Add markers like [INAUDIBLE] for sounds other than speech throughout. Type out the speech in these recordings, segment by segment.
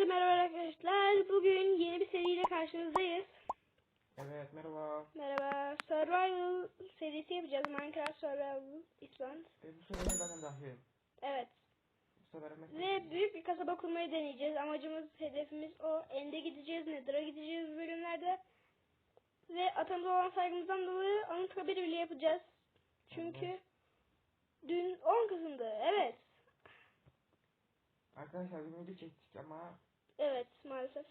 Hepinize merhaba arkadaşlar. Bugün yeni bir seriyle karşınızdayız. Evet merhaba. Merhaba. Survival serisi yapacağız. Minecraft Survival Island. E, bu sefer ben de dahilim. Evet. Bu sefer. Ve büyük bir kasaba kurmayı deneyeceğiz. Amacımız, hedefimiz o. Ende gideceğiz, Nether'a gideceğiz bölümlerde. Ve atamıza olan saygımızdan dolayı Anıtkabir'i bile yapacağız. Çünkü Evet. dün 10 Kasım'dı. Evet. Arkadaşlar bir video çektik ama Evet maalesef.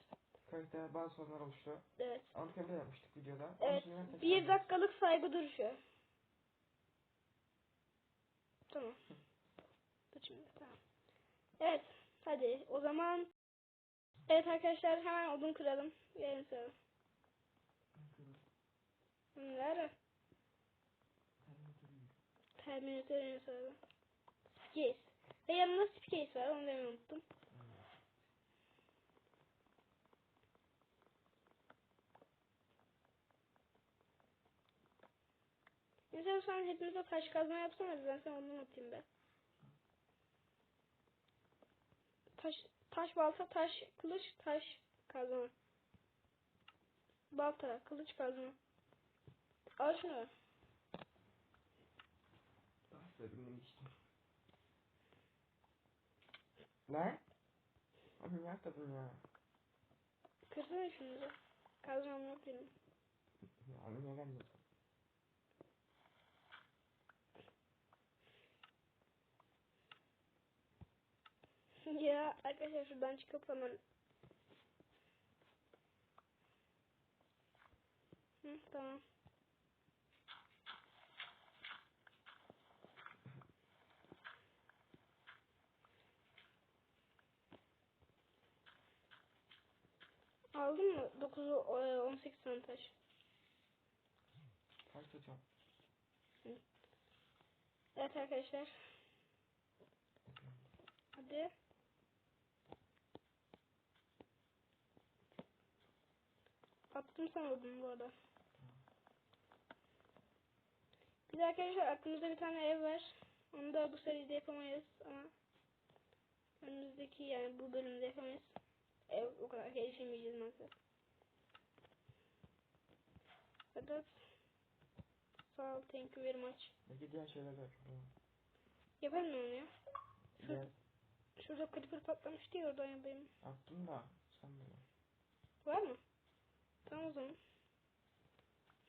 kayıtta bazı sorunlar oluştu. Evet. Anıtkabir'de yapmıştık videoda. Evet. Bir dakikalık saygı duruşu. Tamam. Dur şimdi. Tamam. Evet. Hadi o zaman. Evet arkadaşlar hemen odun kıralım. Gelin sonra. Nerede? Terminatörün sonra. Case. Ve yanında case var. Onu demeyi unuttum. Mesela sen hepimize taş kazma yapsana ben sana onu atayım be. Taş, taş balta, taş kılıç, taş kazma. Balta, kılıç kazma. Al şunu. Ne? Abi ne yaptın ya? Kırsana şunu da. Kazmam yok benim. Ya abi ne gelmedi? Ya arkadaşlar şuradan çıkıp hemen. Hı, tamam. Aldın mı? 9'u 18 tane taş. Kaç hocam? Evet arkadaşlar. Hadi. Attım sana bunu bu arada. Bir de arkadaşlar aklımızda bir tane ev var. Onu da bu seride yapamayız ama önümüzdeki yani bu bölümde yapamayız. Ev o kadar gelişemeyeceğiz maalesef. Evet. Sağ ol, thank you very much. Peki diğer şeyler de yapalım. Yapalım mı onu ya? Şu, Diğer şurada creeper patlamıştı ya oradan yapayım. attım da sen böyle. Var mı? Tamam o zaman.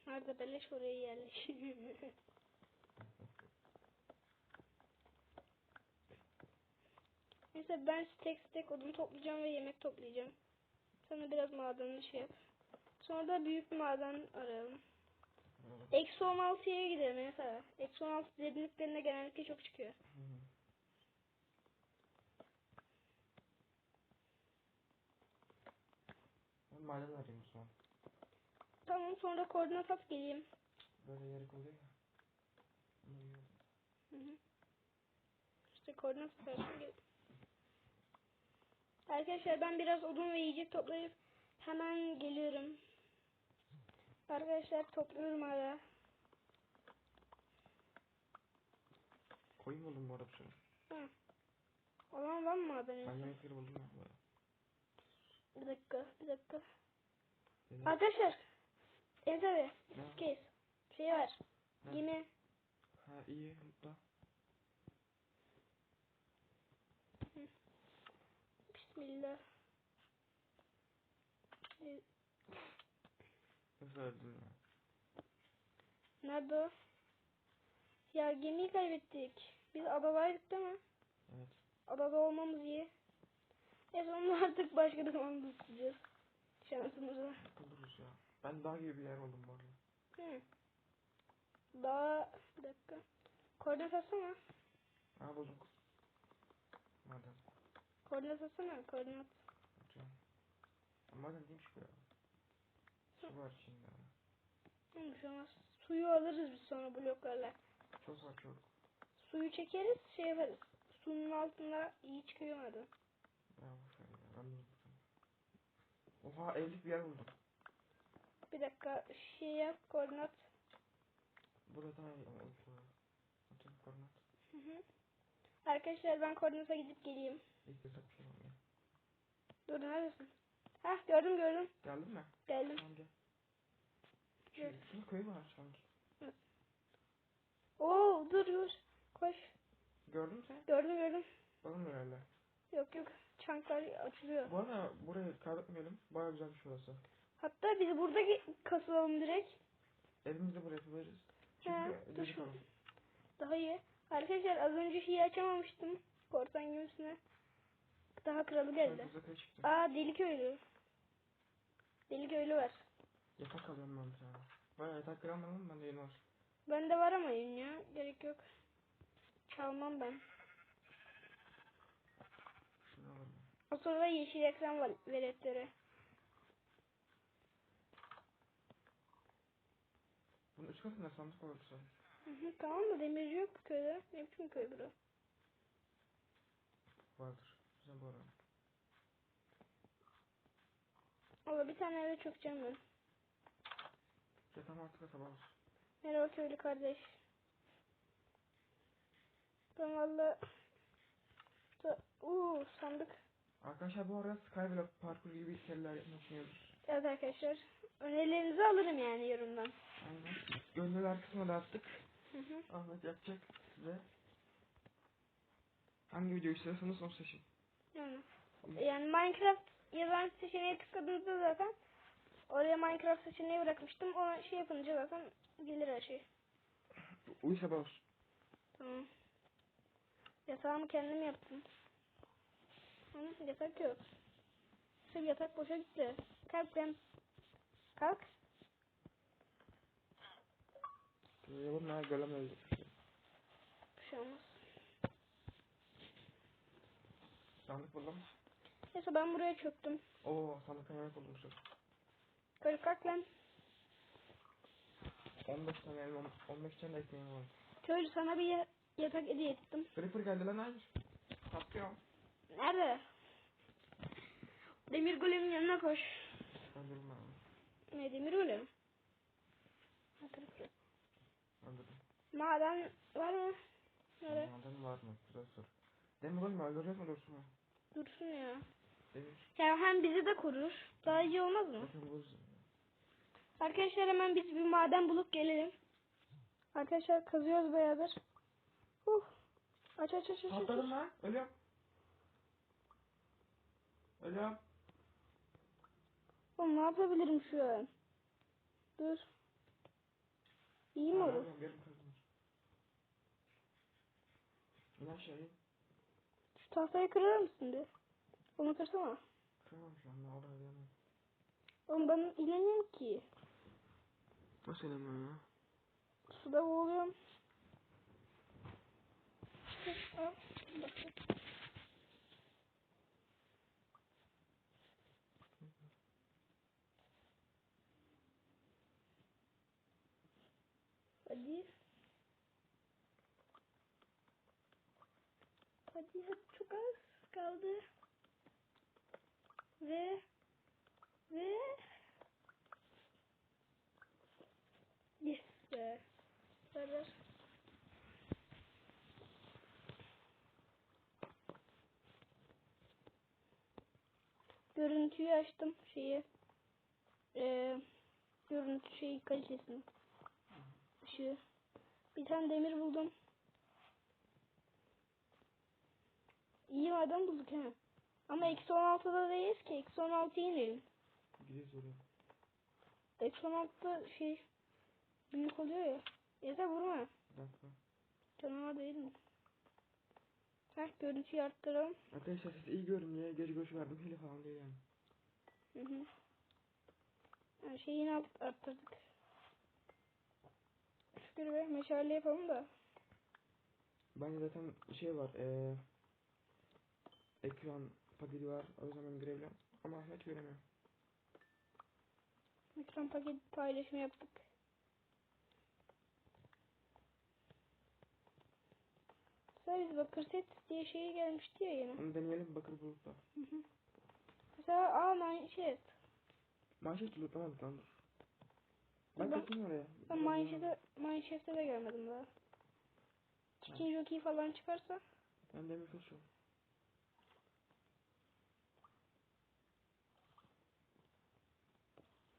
Nerede beleş oraya yerleş. [LAUGHS] Neyse ben tek tek odun toplayacağım ve yemek toplayacağım. Sana biraz madenli şey yap. Sonra da büyük bir maden arayalım. Eksi 16'ya gidelim mesela. Eksi 16 derinliklerinde genellikle çok çıkıyor. Ben maden arayayım o zaman. Tamam sonra koordinat at geleyim. Böyle yarık oluyor ya. Bunu yiyorum. Hı hı. İşte koordinat atarsın gel. Arkadaşlar ben biraz odun ve yiyecek toplayıp hemen geliyorum. Arkadaşlar topluyorum hala. Koyun buldum bu arada şunu. Ha. Olan var mı haberin? Ben yemekleri buldum ya. Bir dakika, bir dakika. Benim- Arkadaşlar. Evet abi. Case. Şey var. Ne? Gemi. Ha iyi mutlu. Bismillah. Öldün ya? Nerede o? Ya gemiyi kaybettik. Biz adadaydık değil mi? Evet. Adada olmamız iyi. E sonra [LAUGHS] artık başka zaman tutacağız. Şansımıza. Buluruz ya. Ben dağ gibi bir yer oldum bu arada. Hı. Daha bir dakika. Koordinat atsana. Ha bulduk. Maden. Koordinat atsana. Koordinat. Atıyorum. Ama Maden değilmiş bu ya. Su var içinde. Şey olmaz. Suyu alırız biz sonra bloklarla. Çok var çok. Suyu çekeriz şey yaparız. Suyun altında iyi çıkıyor maden. Ya boşver ya. Ben buldum. Oha evlilik bir yer buldum. Bir dakika şey yap koordinat. Burada daha iyi ama şu Atıyorum koordinat. Hı hı. Arkadaşlar ben koordinata gidip geleyim. İlk defa bir ya. Dur neredesin? Hah gördüm gördüm. Geldin mi? Geldim. Tamam gel. Şu- Şurada köy var sanki. Oo dur dur. Koş. Gördün mü sen? Gördüm gördüm. Bakın herhalde. Yok yok. Çanklar açılıyor. Bu arada burayı kaybetmeyelim. Baya güzel bir şey orası. Hatta biz burada kasılalım direkt. Evimizi buraya. He, Çünkü dur şu-. Daha iyi. Arkadaşlar az önce şeyi açamamıştım. Korsan gemisine. Daha kralı geldi. Aa deli köylü. Deli köylü var. Yatak alıyorum ben bir tane. Baya yatak kıramadım ama bende yeni var. Bende var ama yün ya. Gerek yok. Çalmam ben. Şunu alırım. O sırada yeşil ekran var veletlere. Üst katında sandık olursa. Hı hı, tamam da demirci yok bu köyde. Ne biçim köy bura? Vardır. Güzel bu arada. Valla bir tane eve çökeceğim ben. Yatağım artık sabah olsun. Merhaba köylü kardeş. Ben valla... Uuu sandık. Arkadaşlar bu arada Skyblock parkur gibi seriler yapmayı düşünüyoruz. Evet arkadaşlar. Önerilerinizi alırım yani yorumdan. Aynen. Gönüller kısmına da attık. Hı hı. Ahmet yapacak size. Hangi videoyu istiyorsanız onu seçin. Yani, yani Minecraft yazan seçeneği tıkladığınızda zaten oraya Minecraft seçeneği bırakmıştım. Ona şey yapınca zaten gelir her şey. Sabah olsun. Tamam. Yatağımı kendim yaptım. Hı, yatak yok. Sırf yatak boşa gitti. Kalk sen. Kalk. Ya bunlar göremeyiz. Bir şey olmaz. Sandık buldum. Neyse ben buraya çöktüm. Oo sandıktan yemek buldum şu. Kalk kalk lan. 15 tane elma, 15 tane de ekmeğim var. Köylü sana bir ya- yatak hediye ettim. Creeper geldi lan hayır. Kapıyorum. Nerede? Demir golemin yanına koş. Öldürüm ben onu. Ne demir golem? Ha, kırık kırık. Öldürdüm. Maden var mı? Nerede? Maden var mı? Güzel soru. Demir mi öldürecek mi dursun mu? Dursun ya. Demir. Ya hem bizi de korur. Daha iyi olmaz mı? Bakın Arkadaşlar hemen biz bir maden bulup gelelim. Arkadaşlar kazıyoruz beraber. Huh. Aç aç aç. aç. Patladım lan. Ölüyorum. Ölüyorum. Oğlum ne yapabilirim şu an? Dur. İyi mi olur? İn aşağıya. Şu tahtayı kırar mısın bir? Onu kırsana. Kıramam şu an. Ne olur ödeyemem. Oğlum ben inemiyorum ki. Nasıl ödeyemem ya? Suda boğuluyorum. Al, bak. Hadi. Hadi çok az kaldı. Ve ve yes be. Ver. Görüntüyü açtım şeyi. Ee, görüntü şeyi kalitesini. Işığı. Bir tane demir buldum. İyi maden bulduk he. Ama eksi 16'da değiliz ki. Eksi 16'ya inelim. Gidiyoruz oraya. Eksi 16'da şey büyük oluyor ya. Yeter vurma. Dakika. Canavar değil mi? Heh görüntüyü arttıralım. Arkadaşlar siz iyi görünüyor. Gece görüş verdim. Hile falan değil yani. Hı hı. Her şeyi yine art- arttırdık. Şükür be meşale yapalım da. Bence zaten şey var. Eee ekran paketi var. O yüzden ben girebiliyorum. Ama Ahmet göremiyor. Ekran paket paylaşımı yaptık. Mesela biz bakır set diye şey gelmişti ya yine. Onu deneyelim bakır bulutla. Hı hı. Mesela aa manşet. Manşet lootlamadık lan dur. Ben kaçayım oraya. Ben Mineshaft'ı Mineshaft'ı da görmedim daha. Chicken Jockey falan çıkarsa. Ben demir kılıç yok.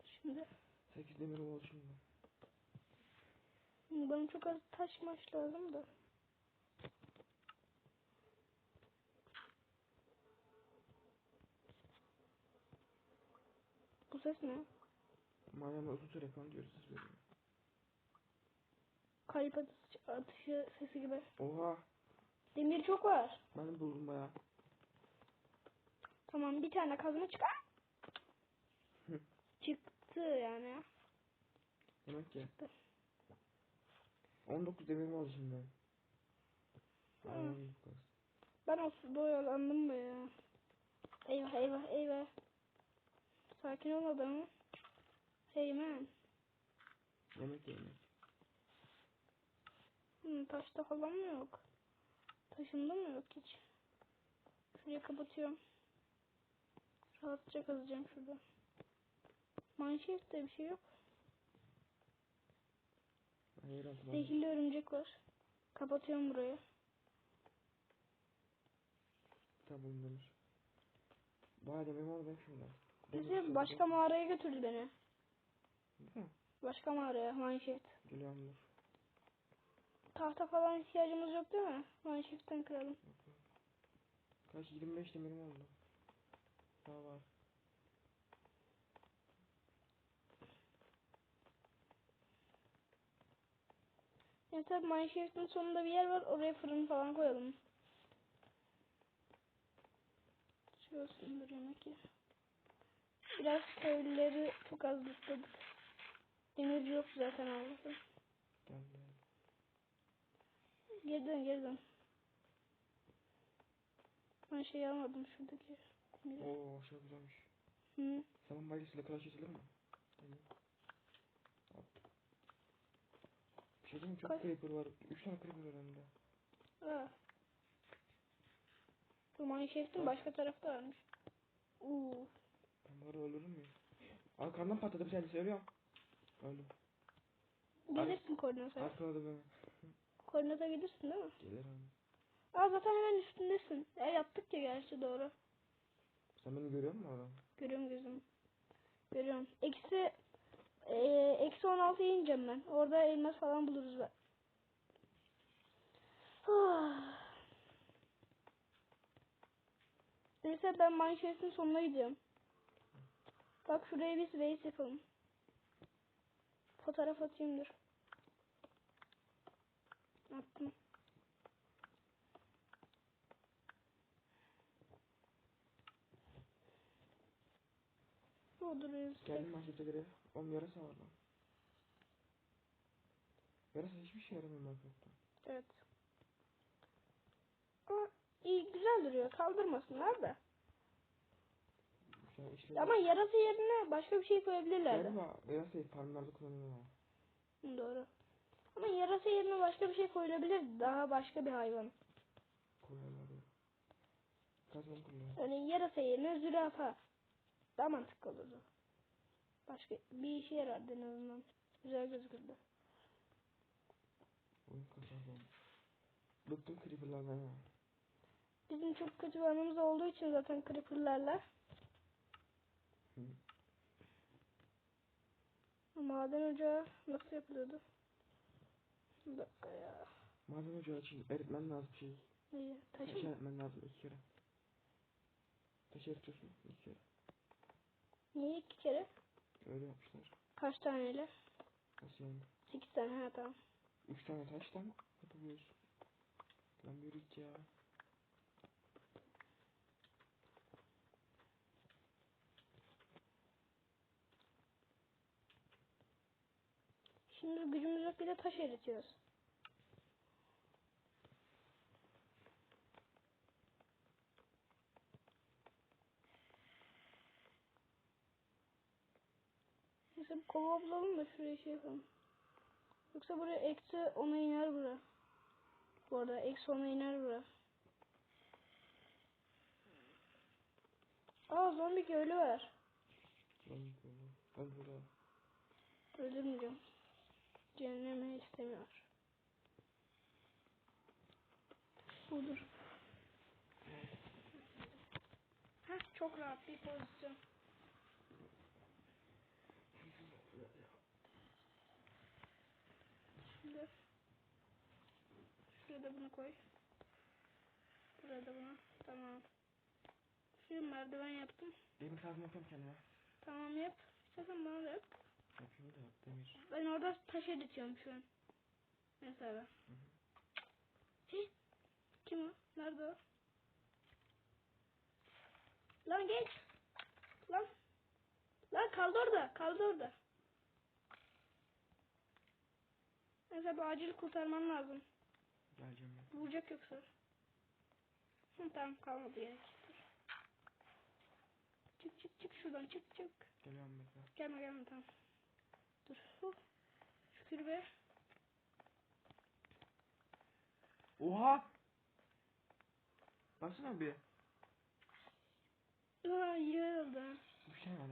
Şimdi. 8 demir oldu şimdi. Bana çok az taş maç lazım da. Bu ses ne? Madem uzun süre ekran diyoruz siz veriyor. Kalp atış, atışı sesi gibi. Oha. Demir çok var. Ben buldum baya. Tamam bir tane kazma çıkar. Hı. Çıktı yani. Demek ki. 19 demirim oldu şimdi. Hı. Ben o suda oyalandım be ya. Eyvah eyvah eyvah. Sakin ol adamım. Hey man. Yemek yemek. Hmm, taşta falan mı yok? Taşında mı yok hiç? Şurayı kapatıyorum. Rahatça kazacağım şurada. Manşette bir şey yok. Hayır. Zehirli örümcek var. Kapatıyorum burayı. Tamam demir. Baya demirim oldu ben şimdi. Bizi başka mağaraya götürdü beni. Hı. Başka mağaraya manşet. Geliyorum dur. Tahta falan ihtiyacımız yok değil mi? Manşetten kıralım. Kaç 25 demirim oldu. Daha var. Ya tabi manşetin sonunda bir yer var. Oraya fırın falan koyalım. Şurasındır yemek ya. Biraz köylüleri çok az lootladık. Demir yok zaten Allah'ım. Geri dön geri dön. Ben şey almadım şuradaki. demiri. Oo şey güzelmiş. Hı. Saman balyasıyla kıraç yetilir mi? Bir şey diyeyim çok Kaç- creeper var. 3 tane creeper var önümde. Aa. Bu manşetin başka tarafta varmış. Uuu. Ben bunları öldürür müyüm? Aa karnım patladı bir tanesi ölüyorum. Öldüm. Gelirsin koordinata. Arkaladı beni. Koordinata gelirsin değil mi? Gelir abi. Aa zaten hemen üstündesin. E yaptık ya gerçi doğru. Sen beni görüyor musun orada? Görüyorum gözüm. Görüyorum. Eksi eee eksi 16'ya ineceğim ben. Orada elmas falan buluruz ben. [SIGHS] Neyse ben Minecraft'ın sonuna gidiyorum. Bak şuraya bir base yapalım. Fotoğraf atayım dur. Attım. Dolduruyoruz. Geldim markete göre. Oğlum yarasa var lan. Yarasa hiçbir şey yaramıyor markette. Evet. Ama iyi güzel duruyor. Kaldırmasınlar da. İşleri... Ama yarası yerine başka bir şey koyabilirlerdi. Galiba yarasayı farmlarda kullanıyorlar. Doğru. Ama yarasa yerine başka bir şey koyulabilir. Daha başka bir hayvan. Koyuyorlar ya. Kazmam kullanıyor. Örneğin yarasa yerine zürafa. Daha mantıklı olurdu. Başka bir işe yarardı en azından. Güzel gözükürdü. Oyun olmuş. Bıktım creeperlardan ya. Bizim çok kötü bir anımız olduğu için zaten creeperlarla. Maden ocağı nasıl yapılıyordu? Bir dakika ya. Maden ocağı için eritmen lazım şey. İyi. Taşı Taşı mı? eritmen lazım iki kere. Taşı eritiyorsun iki kere. Niye iki kere? Öyle yapmışlar. Kaç taneyle? Nasıl yani? Sekiz tane ha tamam. Üç tane taştan yapabiliyorsun. Lan git ya. Şimdi gücümüz yok bir de taş eritiyoruz. Neyse bir kova bulalım da şuraya şey yapalım. Yoksa buraya eksi 10'a iner bura. Bu arada eksi 10'a iner bura. Aa zombi köylü var. Böyle. Ben burada. Öldürmeyeceğim cehenneme istemiyor. Budur. Heh, çok rahat bir pozisyon. Şimdi şuraya bunu koy. Buraya da bunu. Tamam. Şu merdiven yaptım. Demir kazma yapıyorum kendime. Tamam yap. Sakın bana yap. Yapayım da demir. Ben orada taş eritiyorum şu an. Mesela. Hı hı. Hey. Kim o? Nerede o? Lan geç. Lan. Lan kaldı orada. Kaldı orada. Mesela bu acil kurtarman lazım. Geleceğim ben. Vuracak yoksa. Hı, tamam kalmadı gerek. Çık çık çık şuradan çık çık. Geliyorum bekle. Gelme gelme tamam. Dur. Huh. Şükür be. Oha! Baksana bir. Aa ha. Bir şey var.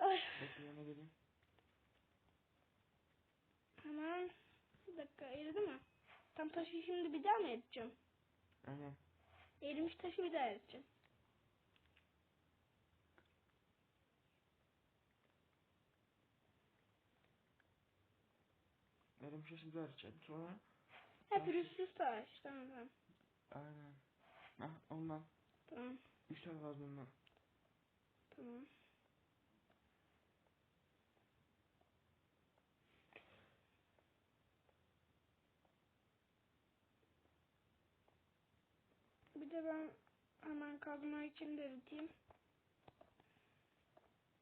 Ay. Bekle yana geleyim. Hemen. Bir dakika eridi mi? Tam taşı şimdi bir daha mı eriteceğim? Aynen. Erimiş taşı bir daha eriteceğim. Benim şaşı bir açacağım. Sonra Ha pürüzsüz taş. Tamam tamam. aynen. Hah ondan. Tamam. Üç tane lazım ondan. Tamam. De ben hemen kazma için de eriteyim.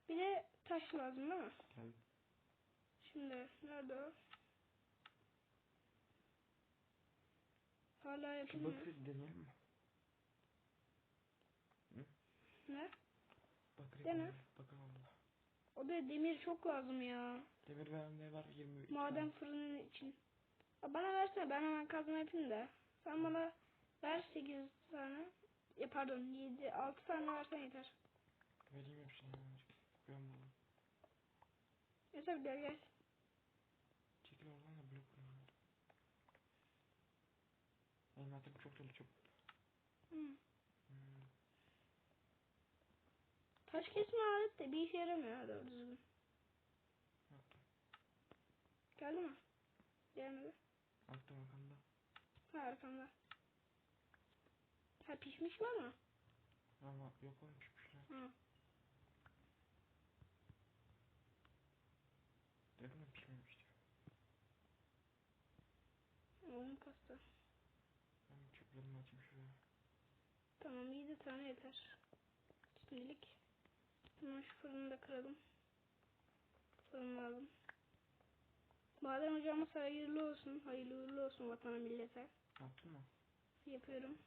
Bir de taş lazım değil mi? Gel. Şimdi nerede o? Hala yapılmıyor. bakırı deneyelim mi? Ne? Bakırı Dene. Bakalım valla. O da demir çok lazım ya. Demir bende var 23 Maden tane. fırının için. Bana versene ben hemen kazma yapayım da. Sen bana ver 8 tane. Ya pardon 7 6 tane versen yeter. Vereyim hepsini. Ben bunu. Yeter gel gel. Çekil oradan da blok koyayım. Benim hatım çok dolu çok. Hı. Hmm. Taş kesme alet de bir işe yaramıyor ha doğru düzgün. Attım. Geldi mi? Gelmedi. Attım arkamda. Ha arkamda. Ha pişmiş mi ama? Ama yok bir şeyler. Ha. Dedim de pişmemişti. Oğlum pasta. Ben çöplerimi açayım şuraya. Tamam 7 tane yeter. Şimdilik. Hemen şu fırını da kıralım. Fırın lazım. Maden hocamız hayırlı olsun. Hayırlı uğurlu olsun vatana millete. Yaptın mı? Yapıyorum.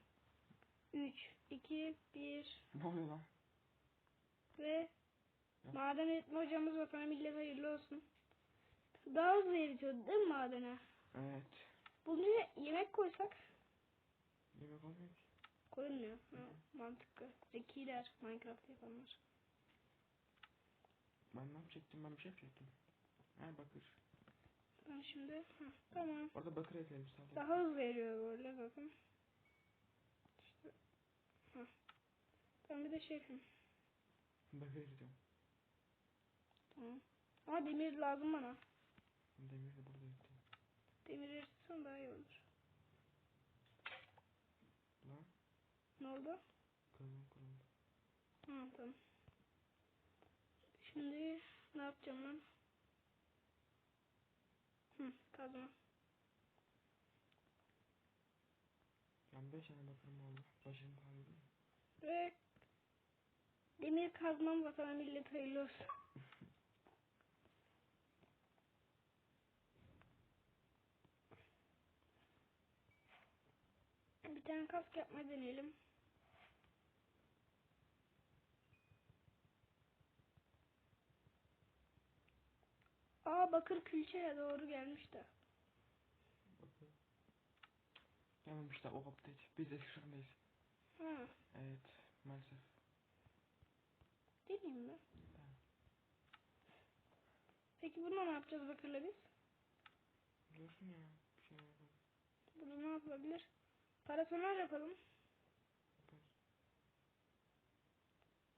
3, 2, 1 Ne oluyor lan? ve Ya. maden eğitme hocamız vatana millete hayırlı olsun. Daha hızlı eritiyordu değil mi madene? Evet. Bunu yemek koysak Yemek olmuyor ki. koyulmuyor. Ha, mantıklı. Zekiler Minecraft yapanlar. Ben ne yapacaktım? Ben bir şey yapacaktım. Ha bakır. Ben şimdi ha, tamam. Orada bakır sadece. Daha hızlı eriyor böyle bakın. İşte, ha. Ben bir de şey yapayım. Bakır ekledim. Tamam. Ama demir lazım bana. Demir de burada ekledim. Demir eritsen daha iyi olur. Lan Ne oldu? kazım kuruldu. Ha tamam. Şimdi ne yapacağım ben? Hı, kazma. Yani 5 tane bakırım oldu. Başım kaldı. Ve demir kazmam vatana millet hayırlı olsun. Bir tane kask yapmayı deneyelim. Aa bakır külçeye doğru gelmiş de. Gelmemişler o update. Biz ekstrandayız. Ha, Evet maalesef. Deneyeyim mi? Peki bunu ne yapacağız bakırla biz? Biliyorsun ya. Bir şey yapalım. Burada ne yapılabilir? Paratoner yapalım. Yaparız.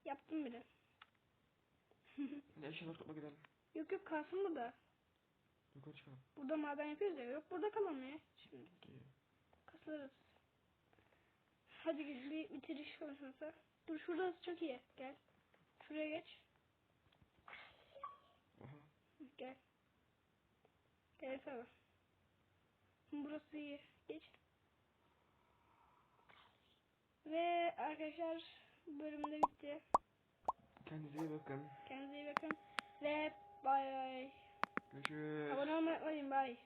Yaptım bile. Ne eşyalar topla gidelim. yok yok kalsın burada. Yukarı çıkalım. Burada maden yapıyoruz ya. Yok burada kalalım ya. Şimdi İyi. kaslarız. Hadi bir bitiriş konuşması. Dur şurası çok iyi. Gel. Şuraya geç. Aha. Gel. Gel sana. Burası iyi. Geç. Ve arkadaşlar bölümde bitti. Kendinize iyi bakın. Kendinize iyi bakın. Ve bay bay. Görüşürüz. Abone olmayı unutmayın. Bay.